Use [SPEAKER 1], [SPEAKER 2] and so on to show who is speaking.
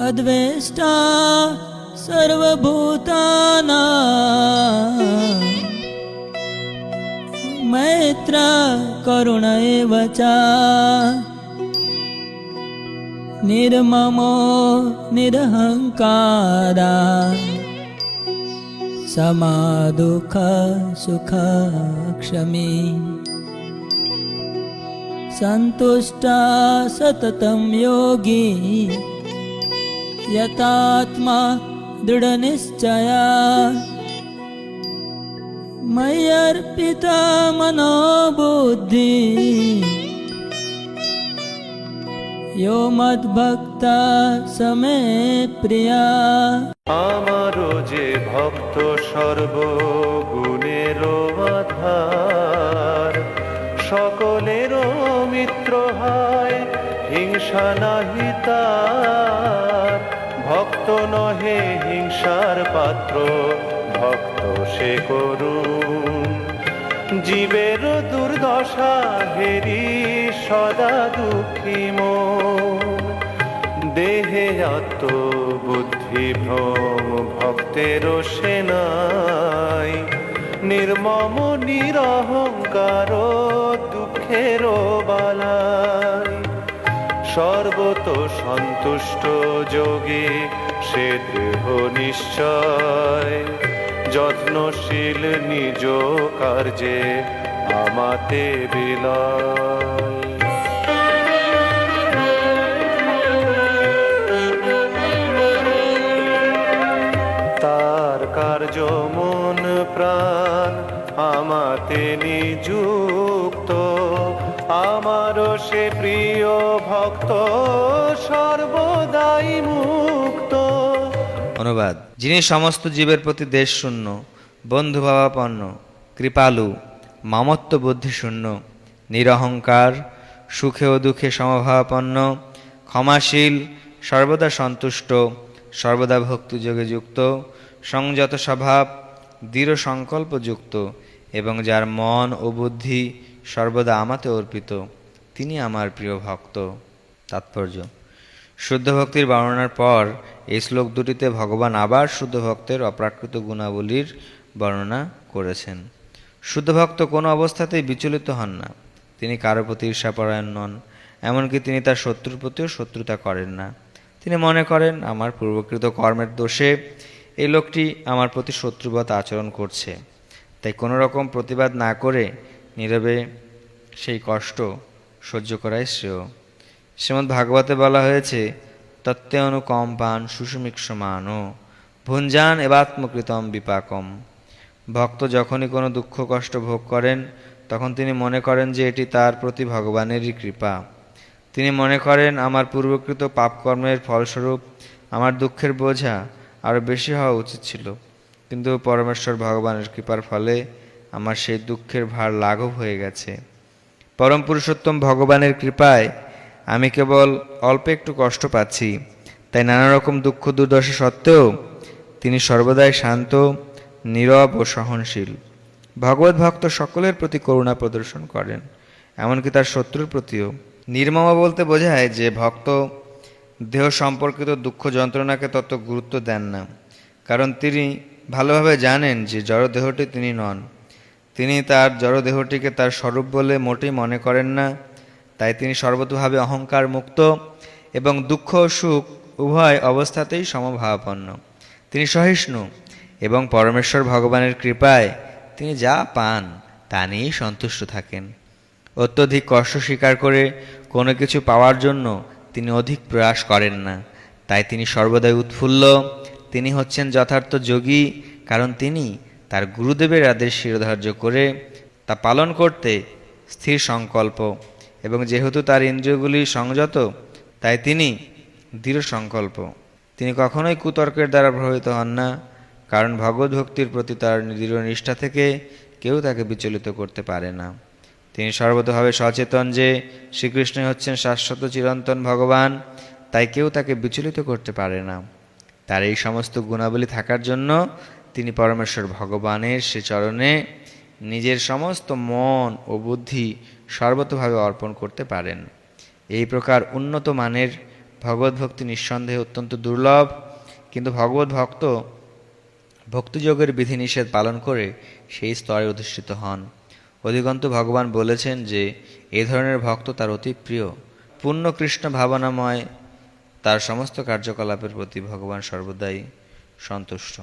[SPEAKER 1] अद्वेष्टा सर्वभूतानां। मैत्र करुण एव च। निर्ममो निरहङ्कारा। समादुःख सुख क्षमी। सन्तुष्टा सततं योगी यतात्मा दृढनिश्चया मय्यर्पिता मनोबुद्धि यो मद्भक्ता समे प्रिया
[SPEAKER 2] আমারও যে ভক্ত সর্বগুণের আধার সকলেরও মিত্র হয় হিংসা নাহি নহে হিংসার পাত্র, ভক্ত সে করুন জীবের দুর্দশা হেরি সদা দুঃখী মন। দেহে আত্ম বুদ্ধি ভ্রম, ভক্তের সেনাই নির্মম নিরহংকার, দুঃখের বালাই সর্বত সন্তুষ্ট যোগে, সে দেহ নিশ্চয়। যত্নশীল নিজ কার্যে আমাতে বিলায়। তার কার্য মন প্রাণ আমাতে নিযুক্ত। আমারও সে প্রিয় ভক্ত, সর্বদাই মুক্ত।
[SPEAKER 3] অনুবাদ, যিনি সমস্ত জীবের প্রতি দেশ শূন্য বন্ধুভাবাপন্ন কৃপালু, মামত্ব বুদ্ধি শূন্য, নিরহংকার, সুখে ও দুঃখে সমভাবাপন্ন, ক্ষমাশীল, সর্বদা সন্তুষ্ট, সর্বদা ভক্তিযোগে যুক্ত, সংযত স্বভাব, দৃঢ় সংকল্পযুক্ত এবং যার মন ও বুদ্ধি সর্বদা আমাতে অর্পিত, তিনি আমার প্রিয় ভক্ত। তাৎপর্য। শুদ্ধ ভক্তির বর্ণনার পর এই শ্লোক দুটিতে ভগবান আবার শুদ্ধ ভক্তের অপ্রাকৃত গুণাবলীর বর্ণনা করেছেন। শুদ্ধ ভক্ত কোনো অবস্থাতেই বিচলিত হন না। তিনি কারও প্রতি ঈর্ষাপরায়ণ নন, এমনকি তিনি তার শত্রুর প্রতিও শত্রুতা করেন না। তিনি মনে করেন, আমার পূর্বকৃত কর্মের দোষে এই লোকটি আমার প্রতি শত্রুবৎ আচরণ করছে। তাই কোনো রকম প্রতিবাদ না করে নীরবে সেই কষ্ট সহ্য করাই শ্রেয়। শ্রীমদ্ ভাগবতে বলা হয়েছে তত্ত্বে অনুকম্পান সুষুমিক্ষমান ভুঞ্জান এবাত্মকৃতম বিপাকম। ভক্ত যখনই কোনো দুঃখ কষ্ট ভোগ করেন, তখন তিনি মনে করেন যে এটি তার প্রতি ভগবানেরই কৃপা। তিনি মনে করেন, আমার পূর্বকৃত পাপকর্মের ফলস্বরূপ আমার দুঃখের বোঝা আরও বেশি হওয়া উচিত ছিল। কিন্তু পরমেশ্বর ভগবানের কৃপার ফলে আমার সেই দুঃখের ভার লাঘব হয়ে গেছে। পরম পুরুষোত্তম ভগবানের কৃপায় আমি কেবল অল্প একটু কষ্ট পাচ্ছি। তাই নানা রকম দুঃখ দুর্দশা সত্ত্বেও তিনি সর্বদাই শান্ত, নীরব ও সহনশীল। ভগবত ভক্ত সকলের প্রতি করুণা প্রদর্শন করেন, এমনকি তার শত্রুর প্রতিও। নির্মমা বলতে বোঝায় যে ভক্ত দেহ সম্পর্কিত দুঃখ যন্ত্রণাকে তত গুরুত্ব দেন না, কারণ তিনি ভালোভাবে জানেন যে জড়দেহটি তিনি নন। তিনি তার জড়দেহটিকে তার স্বরূপ বলে মোটেই মনে করেন না। তাই তিনি সর্বতভাবে অহংকার মুক্ত এবং দুঃখ সুখ উভয় অবস্থাতেই সমভাবাপন্ন। তিনি সহিষ্ণু এবং পরমেশ্বর ভগবানের কৃপায় তিনি যা পান তা নিয়েই সন্তুষ্ট থাকেন। অত্যধিক কষ্ট স্বীকার করে কোনো কিছু পাওয়ার জন্য তিনি অধিক প্রয়াস করেন না। তাই তিনি সর্বদাই উৎফুল্ল। তিনি হচ্ছেন যথার্থ যোগী, কারণ তিনি তার গুরুদেবের আদেশ শিরোধার্য করে তা পালন করতে স্থির সংকল্প। এবং যেহেতু তার ইন্দ্রিয়গুলি সংযত, তাই তিনি দৃঢ় সংকল্প। তিনি কখনোই কুতর্কের দ্বারা প্রভাবিত হন না, কারণ ভগবত ভক্তির প্রতি তার দৃঢ় নিষ্ঠা থেকে কেউ তাকে বিচলিত করতে পারে না। তিনি সর্বতভাবে সচেতন যে শ্রীকৃষ্ণই হচ্ছেন শাশ্বত চিরন্তন ভগবান, তাই কেউ তাকে বিচলিত করতে পারে না। তার এই সমস্ত গুণাবলী থাকার জন্য তিনি পরমেশ্বর ভগবানের সে চরণে নিজের সমস্ত মন ও বুদ্ধি সর্বতভাবে অর্পণ করতে পারেন। এই প্রকার উন্নত মানের ভগবত ভক্তি নিঃসন্দেহে অত্যন্ত দুর্লভ। কিন্তু ভগবত ভক্ত ভক্তিযোগের বিধিনিষেধ পালন করে সেই স্তরে অধিষ্ঠিত হন। অধিকন্তু ভগবান বলেছেন যে, এ ধরনের ভক্ত তার অতি প্রিয়। পূর্ণ কৃষ্ণ ভাবনাময় তার সমস্ত কার্যকলাপের প্রতি ভগবান সর্বদাই সন্তুষ্ট।